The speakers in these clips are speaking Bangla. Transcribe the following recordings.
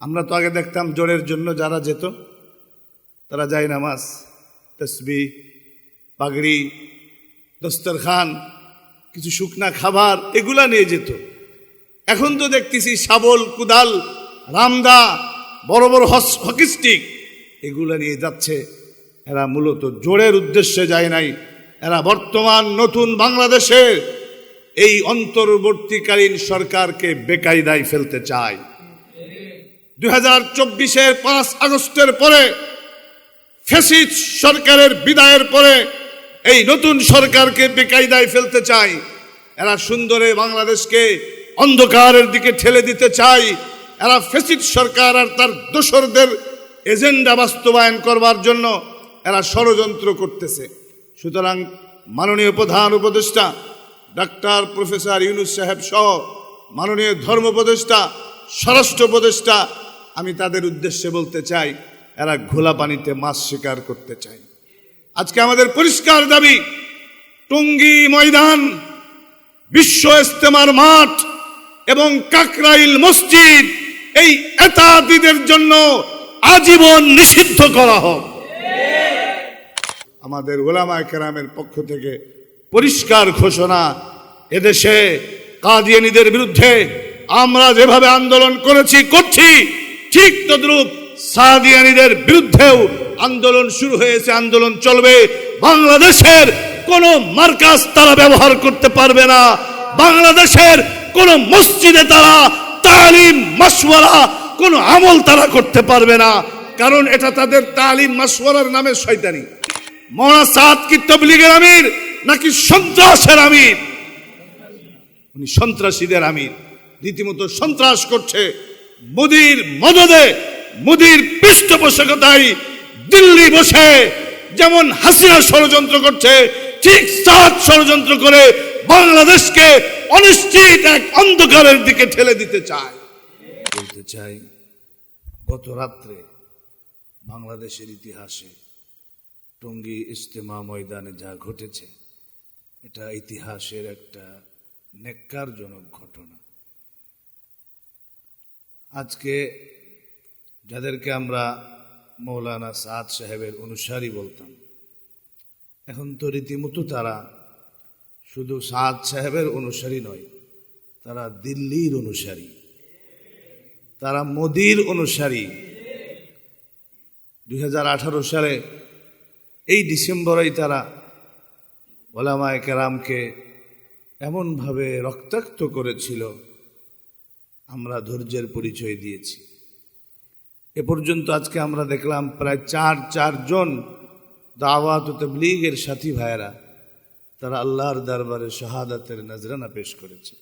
আমরা তো আগে দেখতাম জোরের জন্য যারা যেত, তারা যায় নামাজ তসবি পাগড়ি, দস্তরখান, কিছু শুকনা খাবার, এগুলা নিয়ে যেত। এখন তো দেখতেছি শাবল, কুদাল, রামদা, বড় বড় হস- হকি স্টিক, এগুলা নিয়ে যাচ্ছে। এরা মূলত জোরের উদ্দেশ্যে যায় নাই। এরা বর্তমান নতুন বাংলাদেশের এই অন্তর্বর্তীকালীন সরকারকে বেকায়দায় ফেলতে চায়। দুই হাজার পাঁচ আগস্টের পরে ফেসিস সরকারের বিদায়ের পরে এই নতুন সরকারকে বেকায়দায় ফেলতে চাই। এরা সুন্দরে বাংলাদেশকে অন্ধকারের দিকে ঠেলে দিতে চাই। এরা ফেসিস সরকার আর তার দোসরদের এজেন্ডা বাস্তবায়ন করবার জন্য এরা ষড়যন্ত্র করতেছে। সুতরাং মাননীয় প্রধান উপদেষ্টা ডাক্তার প্রফেসর ইউনুস সাহেব সহ মাননীয় ধর্ম উপদেষ্টা, স্বরাষ্ট্র উপদেষ্টা আমি তাদের উদ্দেশ্যে বলতে চাই, এরা ঘোলা পানিতে মাছ শিকার করতে চাই আজকে আমাদের পরিষ্কার দাবি, টঙ্গী ময়দান, বিশ্ব ইস্তেমার মাঠ এবং কাকরাইল মসজিদ, এই এতাদিদের জন্য আজীবন নিষিদ্ধ করা হোক। আমাদের ওলামা কেরামের পক্ষ থেকে পরিষ্কার ঘোষণা, এদেশে কাদিয়ানিদের বিরুদ্ধে আমরা যেভাবে আন্দোলন করেছি, করছি ঠিক তদ্রূপ সাদিয়ানিদের বিরুদ্ধেও আন্দোলন শুরু হয়েছে, আন্দোলন চলবে। বাংলাদেশের কোন মার্কাজ তারা ব্যবহার করতে পারবে না। বাংলাদেশের কোন মসজিদে তারা তালিম মাসওয়ারা কোন আমল তারা করতে পারবে না। কারণ এটা তাদের তালিম মাসওয়ারার নামে শয়তানি। মৌলানা সাদ কি তবলিগের আমির, নাকি সন্ত্রাসের আমির? উনি সন্ত্রাসীদের আমির। রীতিমতো সন্ত্রাস করছে। মোদির মদদে, মোদির পৃষ্ঠপোষকতায় দিল্লি বসে যেমন হাসিনা ষড়যন্ত্র করছে, ঠিক সাত ষড়যন্ত্র করে বাংলাদেশকে অনিশ্চিত এক অন্ধকারের দিকে ঠেলে দিতে চায়। বলতে চাই, গত রাত্রে বাংলাদেশের ইতিহাসে টঙ্গী ইজতেমা ময়দানে যা ঘটেছে, এটা ইতিহাসের একটা নেককারজনক ঘটনা। আজকে যাদেরকে আমরা মৌলানা সাদ সাহেবের অনুসারী বলতাম, এখন তো রীতিমতো তারা শুধু সাদ সাহেবের অনুসারী নয়, তারা দিল্লির অনুসারী, তারা মোদির অনুসারী। দুই হাজার আঠারো সালে এই ডিসেম্বরেই তারা ওলামায় কেরামকে এমনভাবে রক্তাক্ত করেছিল আমরা ধৈর্যের পরিচয় দিয়েছি। এ পর্যন্ত আজকে আমরা দেখলাম প্রায় চার চারজন দাওয়াত ও তবলিগের সাথী ভাইয়েরা, তারা আল্লাহর দরবারে শাহাদাতের নজরানা পেশ করেছে।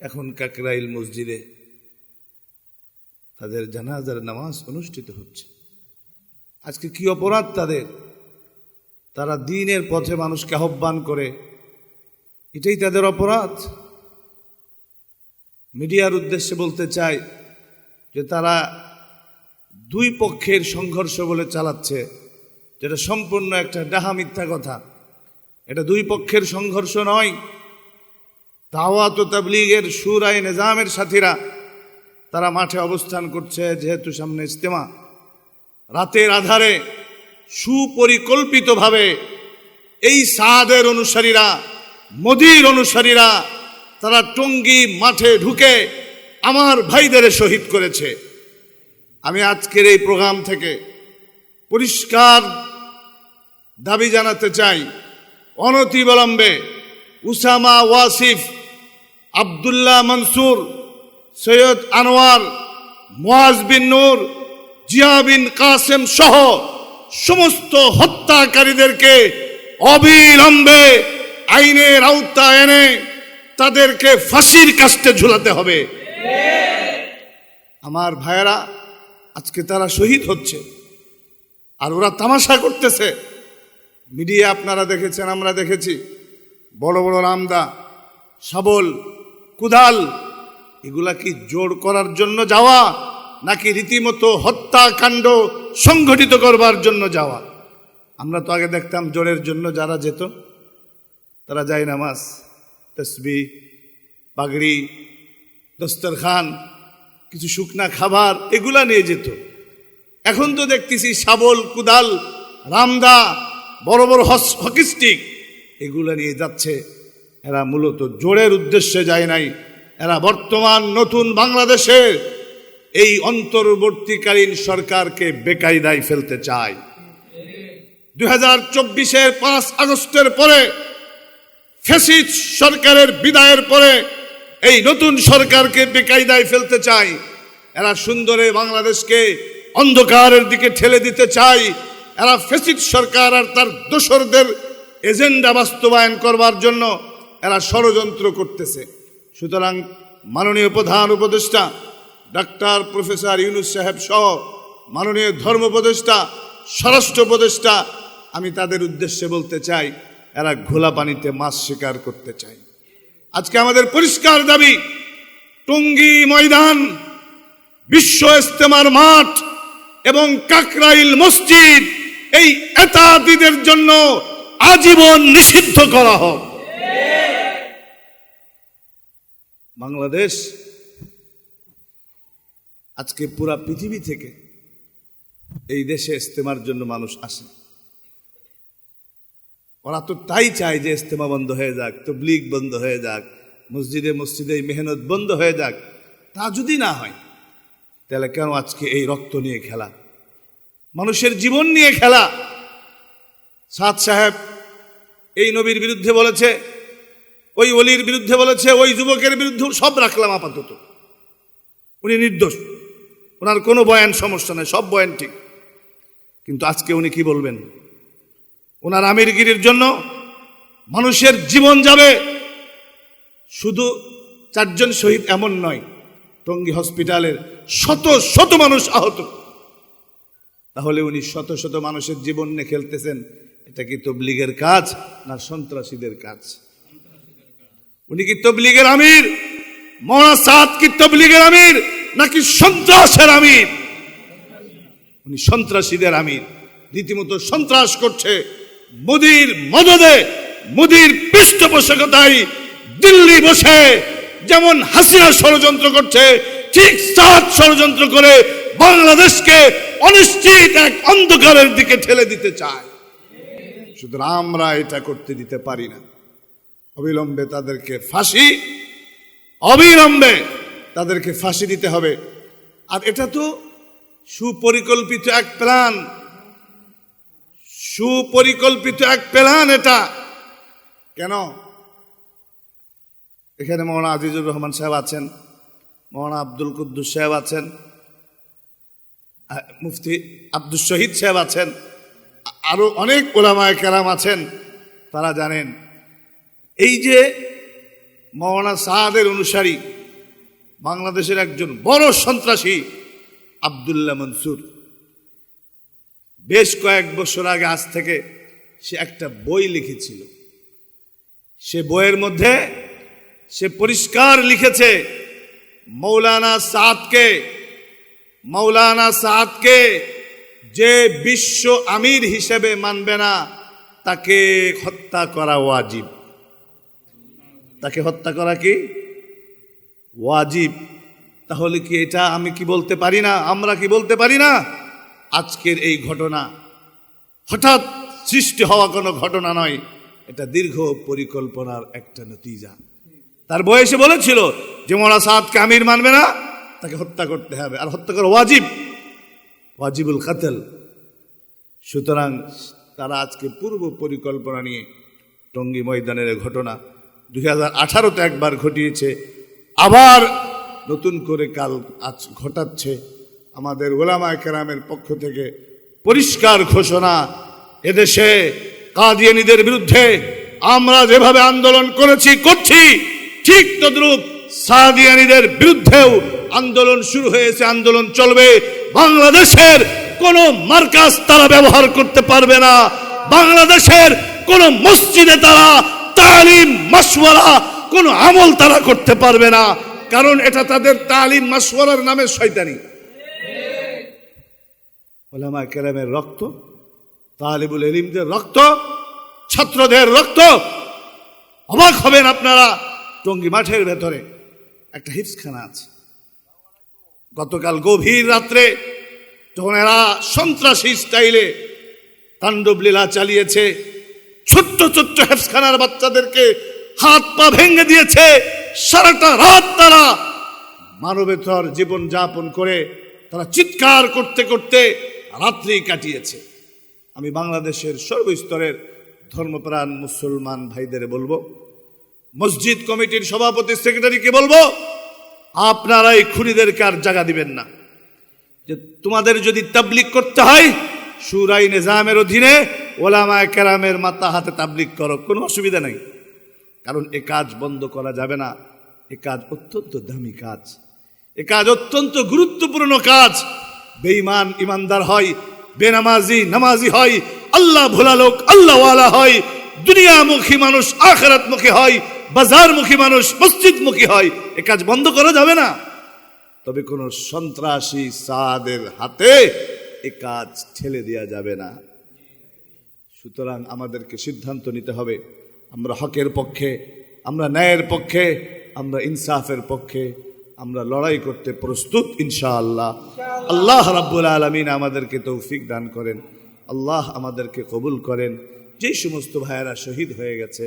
এখন কাকরাইল মসজিদে তাদের জানাজার নামাজ অনুষ্ঠিত হচ্ছে। আজকে কি অপরাধ তাদের? তারা দিনের পথে মানুষকে আহ্বান করে, এটাই তাদের অপরাধ। মিডিয়ার উদ্দেশ্যে বলতে চাই যে তারা দুই পক্ষের সংঘর্ষ বলে চালাচ্ছে, যেটা সম্পূর্ণ একটা ডাহা মিথ্যা কথা। এটা দুই পক্ষের সংঘর্ষ নয়, দাওয়াত তাবলিগের সুরাই নিজামের সাথীরা তারা মাঠে অবস্থান করছে যেহেতু সামনে ইস্তেমা রাতের আধারে সুপরিকল্পিতভাবে এই সাদের অনুসারীরা, মোদির অনুসারীরা তারা টঙ্গী মাঠে ঢুকে আমার ভাইদের শহীদ করেছে। আমি আজকের এই প্রোগ্রাম থেকে পরিষ্কার দাবি জানাতে চাই, অনতিবিলম্বে উসামা ওয়াসিফ, আবদুল্লাহ মনসুর, সৈয়দ আনোয়ার মুয়াজ বিন নূর, জিয়া বিন কাসেম সহ সমস্ত হত্যাকারীদেরকে অবিলম্বে আইনের আওতা এনে তাদেরকে ফাঁসির কাস্টে ঝুলাতে হবে। আমার ভাইয়েরা, আজকে তারা শহীদ হচ্ছে। আর ওরা তামাশা করতেছে। মিডিয়া আপনারা দেখেছেন, আমরা দেখেছি। বড় বড় রামদা, শাবল, কুদাল, এগুলা কি জোর করার জন্য যাওয়া, নাকি রীতিমতো হত্যাকাণ্ড সংঘটিত করবার জন্য যাওয়া? আমরা তো আগে দেখতাম জোরের জন্য যারা যেত, তারা যায় নামাজ। তসবি, পাগড়ি, দস্তরখান, কিছু শুকনা খাবার, এগুলা নিয়ে যেত। এখন তো দেখতেছি শাবল, কুদাল, রামদা, বড় বড় হস- হকি স্টিক, এগুলা নিয়ে যাচ্ছে। এরা মূলত জোরের উদ্দেশ্যে যায় নাই। এরা বর্তমান নতুন বাংলাদেশের এই অন্তর্বর্তীকালীন সরকারকে বেকায়দায় ফেলতে চায়। দুই হাজার চব্বিশের পাঁচ আগস্টের পরে ফেসিস সরকারের বিদায়ের পরে এই নতুন সরকারকে বেকায়দায় ফেলতে চায় এরা সুন্দরে বাংলাদেশকে অন্ধকারের দিকে ঠেলে দিতে চায় এরা ফেসিস সরকার আর তার দোসরদের এজেন্ডা বাস্তবায়ন করবার জন্য এরা ষড়যন্ত্র করতেছে। সুতরাং মাননীয় প্রধান উপদেষ্টা, ডাক্তার প্রফেসর ইউনুস সাহেব সহ মাননীয় ধর্ম উপদেষ্টা, স্বরাষ্ট্র উপদেষ্টা, আমি তাদের উদ্দেশ্যে বলতে চাই এরা ঘোলা পানিতে মাছ শিকার করতে চায়। আজকে আমাদের পরিষ্কার দাবি, টঙ্গী ময়দান, বিশ্ব ইস্তেমার মাঠ এবং কাকরাইল মসজিদ, এই এতাদিদের জন্য আজীবন নিষিদ্ধ করা হোক। বাংলাদেশ আজকে পুরা পৃথিবী থেকে এই দেশে ইস্তেমার জন্য মানুষ আসে। ওরা তো তাই চায় যে ইস্তেমা বন্ধ হয়ে যাক, তবলিগ বন্ধ হয়ে যাক, মসজিদে মসজিদে মেহনত বন্ধ হয়ে যাক। তা যদি না হয়, তাহলে কেন আজকে এই রক্ত নিয়ে খেলা? মানুষের জীবন নিয়ে খেলা? সাদ সাহেব এই নবীর বিরুদ্ধে বলেছে, ওই অলির বিরুদ্ধে বলেছে, ওই যুবকের বিরুদ্ধে সব রাখলাম আপাতত। উনি নির্দোষ। ওনার কোনো বয়ান সমস্যা নেই, সব বয়ান ঠিক। কিন্তু আজকে উনি কি বলবেন? ওনার আমিরগিরির জন্য মানুষের জীবন যাবে। শুধু চারজন শহীদ এমন নয়, টঙ্গী হসপিটালের শত শত মানুষ আহত। তাহলে উনি শত শত মানুষের জীবন নিয়ে খেলতেছেন, এটা কি তবলিগের কাজ না সন্ত্রাসীদের কাজ? উনি কি তবলিগের আমির? মৌনা সাদ কি তবলিগের আমির নাকি সন্ত্রাসের আমির? উনি সন্ত্রাসীদের আমির। রীতিমতো সন্ত্রাস করছে। মোদির মদদে, মোদির পৃষ্ঠপোষকতায় দিল্লি বসে যেমন হাসিনা ষড়যন্ত্র করছে, ঠিক সাত ষড়যন্ত্র করে বাংলাদেশকে অনিশ্চিত এক অন্ধকারের দিকে ঠেলে দিতে চায়। সুতরাং আমরা এটা করতে দিতে পারি না। অবিলম্বে তাদেরকে ফাঁসি, অবিলম্বে তাদেরকে ফাঁসি দিতে হবে। আর এটা তো সুপরিকল্পিত এক প্ল্যান। সুপরিকল্পিত এক প্ল্যান এটা। কেন? এখানে মৌলানা আজিজুর রহমান সাহেব আছেন, মৌলানা আব্দুল কুদ্দুস সাহেব আছেন, মুফতি আব্দুল শহীদ সাহেব আছেন, আরও অনেক ওলামায় কেরাম আছেন, তারা জানেন। এই যে মৌলানা সাহাদের অনুসারী বাংলাদেশের একজন বড় সন্ত্রাসী আবদুল্লাহ মনসুর বেশ কয়েক বছর আগে আজ থেকে সে একটা বই লিখেছিল। সে বইয়ের মধ্যে সে পরিষ্কার লিখেছে, মৌলানা সাদকে মৌলানা সাদকে যে বিশ্ব আমির হিসেবে মানবে না, তাকে হত্যা করা ওয়াজিব। তাকে হত্যা করা কি? ওয়াজিব। তাহলে কি এটা আমি কি বলতে পারি না? আমরা কি বলতে পারি না? আজকের এই ঘটনা হঠাৎ সৃষ্টি হওয়া কোনো ঘটনা নয়, এটা দীর্ঘ পরিকল্পনার একটা নতিজা। তার বয়সে বলেছিল যে, মোরা সাদকে আমির মানবে না, তাকে হত্যা করতে হবে। আর হত্যা করা ওয়াজিব, ওয়াজিবুল কাতেল। সুতরাং তারা আজকে পূর্ব পরিকল্পনা নিয়ে টঙ্গী ময়দানের ঘটনা দুই হাজার আঠারোতে একবার ঘটিয়েছে। আবার নতুন করে কাল আজ ঘটাচ্ছে। আমাদের ওলামা কেরামের পক্ষ থেকে পরিষ্কার ঘোষণা, এদেশে কাদিয়ানিদের বিরুদ্ধে আমরা যেভাবে আন্দোলন করেছি, করছি, ঠিক তদ্রূপ সাদিয়ানিদের বিরুদ্ধেও আন্দোলন শুরু হয়েছে, আন্দোলন চলবে। বাংলাদেশের কোন মার্কাস তারা ব্যবহার করতে পারবে না। বাংলাদেশের কোন মসজিদে তারা তালিম মাসওয়ারা কোন আমল তারা করতে পারবে না। কারণ এটা তাদের তালিম মাসওয়ারার নামে শয়তানি। ওলামা কেরামের রক্ত, তালিবুল এলিমদের রক্ত, ছাত্রদের রক্ত। অবাক হবেন আপনারা টঙ্গী মাঠের ভেতরে। একটা হিপসখানা আছে। গতকাল গভীর রাত্রে যখন এরা সন্ত্রাসী স্টাইলে তাণ্ডব লীলা চালিয়েছে, ছোট্ট ছোট্ট হেফসখানার বাচ্চাদেরকে হাত পা ভেঙে দিয়েছে, সারাটা রাত তারা মানবেতর জীবন যাপন করে তারা চিৎকার করতে করতে রাত্রি কাটিয়েছে। আমি বাংলাদেশের সর্বস্তরের ধর্মপ্রাণ মুসলমান ভাইদের বলব, মসজিদ কমিটির সভাপতি সেক্রেটারিকে বলব আপনারা এই খুনিদেরকে আর জায়গা দিবেন না। যে তোমাদের যদি তাবলিক করতে হয়, সুরাই নিজামের অধীনে ওলামায় কেরামের মাথা হাতে তাবলিক করো, কোনো অসুবিধা নেই। কারণ এ কাজ বন্ধ করা যাবে না। এ কাজ অত্যন্ত দামি কাজ। এ কাজ অত্যন্ত গুরুত্বপূর্ণ কাজ। বেঈমান ইমানদার হয়, বেনামাজি, নামাজি হয়, আল্লাহ ভোলা লোক, আল্লাহওয়ালা হয়, দুনিয়ামুখী মানুষ, আখেরাতমুখী হয়, বাজারমুখী মানুষ, মসজিদমুখী হয়, এ কাজ বন্ধ করা যাবে না। তবে কোনো সন্ত্রাসী সাদের হাতে এ কাজ ঠেলে দেওয়া যাবে না। সুতরাং আমাদেরকে সিদ্ধান্ত নিতে হবে, আমরা হকের পক্ষে, আমরা ন্যায়ের পক্ষে, আমরা ইনসাফের পক্ষে আমরা লড়াই করতে প্রস্তুত, ইনশাআল্লাহ। আল্লাহ রাব্বুল আলমিন আমাদেরকে তৌফিক দান করেন, আল্লাহ আমাদেরকে কবুল করেন। যেই সমস্ত ভাইয়েরা শহীদ হয়ে গেছে,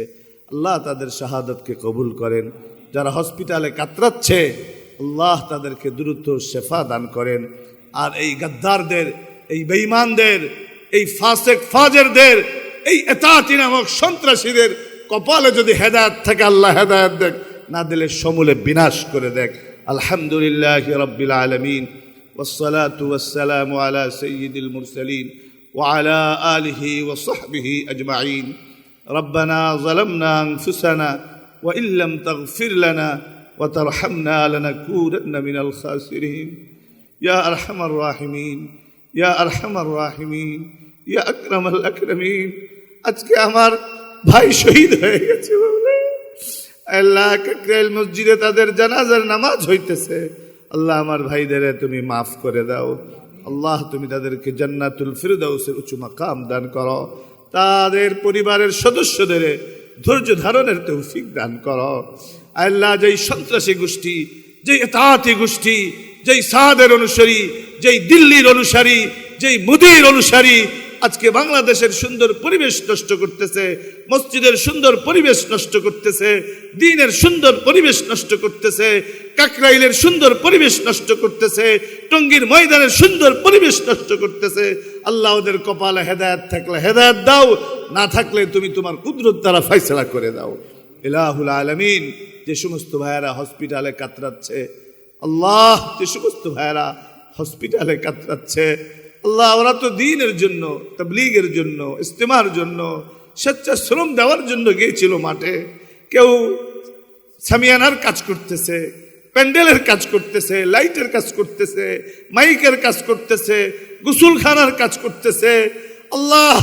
আল্লাহ তাদের শাহাদতকে কবুল করেন। যারা হসপিটালে কাতরাচ্ছে, আল্লাহ তাদেরকে দ্রুত শেফা দান করেন। আর এই গাদ্দারদের, এই বেঈমানদের, এই ফাসেক ফাজেরদের, এই এতাতি নামক সন্ত্রাসীদের কপালে যদি হেদায়ত থাকে, আল্লাহ হেদায়ত দেখ। না দিলে সমূলে বিনাশ করে দেখ। আলহামদুলিল্লাহ রব্বিল আলমিন والصلاة والسلام على سيد المرسلين وعلى آله وصحبه أجمعين ربنا ظلمنا أنفسنا وإن لم تغفر لنا وترحمنا لنكونن من الخاسرين يا أرحم الراحمين يا أرحم الراحمين يا أكرم الأكرمين আজকে আমার ভাই শহীদ হয়ে গেছে বলে আল্লাহ মসজিদে তাদের জানাজার নামাজ হইতেছে। আল্লাহ আমার ভাইদের তুমি মাফ করে দাও। আল্লাহ তুমি তাদেরকে জান্নাতুল ফিরদাউসের উঁচু মাকাম দান করো। তাদের পরিবারের সদস্যদের ধৈর্য ধারণের তৌফিক দান করো। আল্লাহ যেই সন্ত্রাসী গোষ্ঠী, যেই এতাতি গোষ্ঠী, যেই সাদের অনুসারী, যেই দিল্লির অনুসারী, যেই মুদির অনুসারী আজকে বাংলাদেশের সুন্দর পরিবেশ নষ্ট করতেছে, মসজিদের সুন্দর পরিবেশ নষ্ট করতেছে, দিনের সুন্দর পরিবেশ নষ্ট করতেছে, কাকরাইলের সুন্দর পরিবেশ নষ্ট করতেছে, টঙ্গীর ময়দানের সুন্দর পরিবেশ নষ্ট করতেছে। আল্লাহ ওদের কপালে হেদায়ত থাকলে হেদায়ত দাও, না থাকলে তুমি তোমার কুদরত দ্বারা ফয়সলা করে দাও। ইলাহুল আলমিন, যে সমস্ত ভাইয়েরা হসপিটালে কাতরাচ্ছে, আল্লাহ যে সমস্ত ভাইয়েরা হসপিটালে কাতরাচ্ছে আল্লাহ ওরা তো দিনের জন্য, তবলিগের জন্য ইস্তেমার জন্য, স্বেচ্ছাশ্রম দেওয়ার জন্য গিয়েছিল মাঠে। কেউ সামিয়ানার কাজ করতেছে, প্যান্ডেলের কাজ করতেছে, লাইটের কাজ করতেছে, মাইকের কাজ করতেছে, গুসুলখানার কাজ করতেছে। আল্লাহ,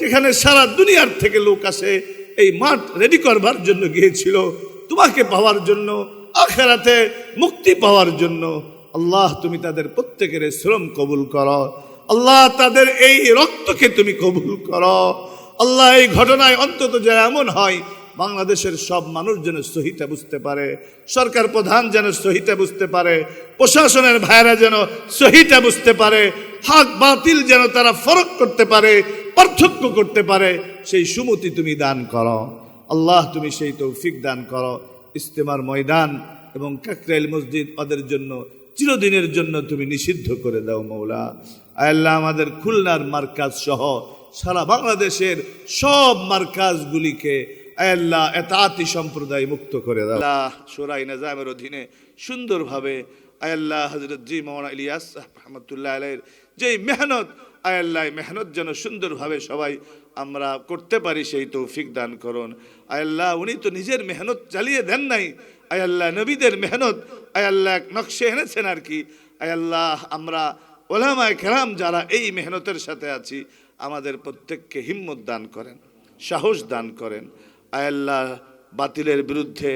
যেখানে সারা দুনিয়ার থেকে লোক আসে, এই মাঠ রেডি করবার জন্য গিয়েছিল। তোমাকে পাওয়ার জন্য, আখেরাতে মুক্তি পাওয়ার জন্য। আল্লাহ, তুমি তাদের প্রত্যেকের শ্রম কবুল করো। আল্লাহ তাদের এই রক্তকে তুমি কবুল করো। আল্লাহ এই ঘটনায় অন্তত যে এমন হয়, বাংলাদেশের সব মানুষ যেন সহিতা বুঝতে পারে, সরকার প্রধান যেন সহিতা বুঝতে পারে, প্রশাসনের ভাইরা যেন সহিতা বুঝতে পারে, হাক বাতিল যেন তারা ফরক করতে পারে, পার্থক্য করতে পারে, সেই সুমতি তুমি দান করো। আল্লাহ তুমি সেই তৌফিক দান করো। ইস্তেমার ময়দান এবং কাকরাইল মসজিদ ওদের জন্য, চিরদিনের জন্য তুমি নিষিদ্ধ করে দাও, মৌলা। আল্লাহ, আমাদের খুলনার মার্কাজ সহ সারা বাংলাদেশের সব মার্কাজগুলিকে আল্লাহ এতাতি সম্প্রদায় মুক্ত করে দাও। আল্লাহ সোরাই নাজামের অধীনে সুন্দরভাবে আয়াল্লাহ হজরত জি মোহান ইলিয়াস রহমতুল্লাহ আলাইয়ের যেই মেহনত আয়াল্লাহ মেহনত যেন সুন্দরভাবে সবাই আমরা করতে পারি সেই তৌফিক দান করুন। আয়াল্লাহ উনি তো নিজের মেহনত চালিয়ে দেন নাই। আয়াল্লাহ নবীদের মেহনত আয়াল্লাহ নকশে এনেছেন আর কি। আয়াল্লাহ আমরা ওলামায় খেরাম যারা এই মেহনতের সাথে আছি আমাদের প্রত্যেককে হিম্মত দান করেন সাহস দান করেন আয়াল্লাহ বাতিলের বিরুদ্ধে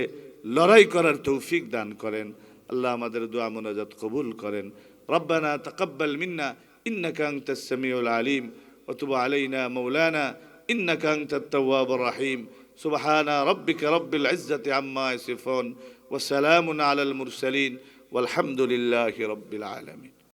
লড়াই করার তৌফিক দান করেন আল্লাহ আমাদের দোয়া মোনাজাত কবুল করেন রব্বানা তাকাব্বাল মিন্না إنك أنت السميع العليم وتب علينا مولانا إنك أنت التواب الرحيم سبحان ربك رب العزة عما يصفون وسلام على المرسلين আলহামদুলিল্লাহ রব্বিল আলমী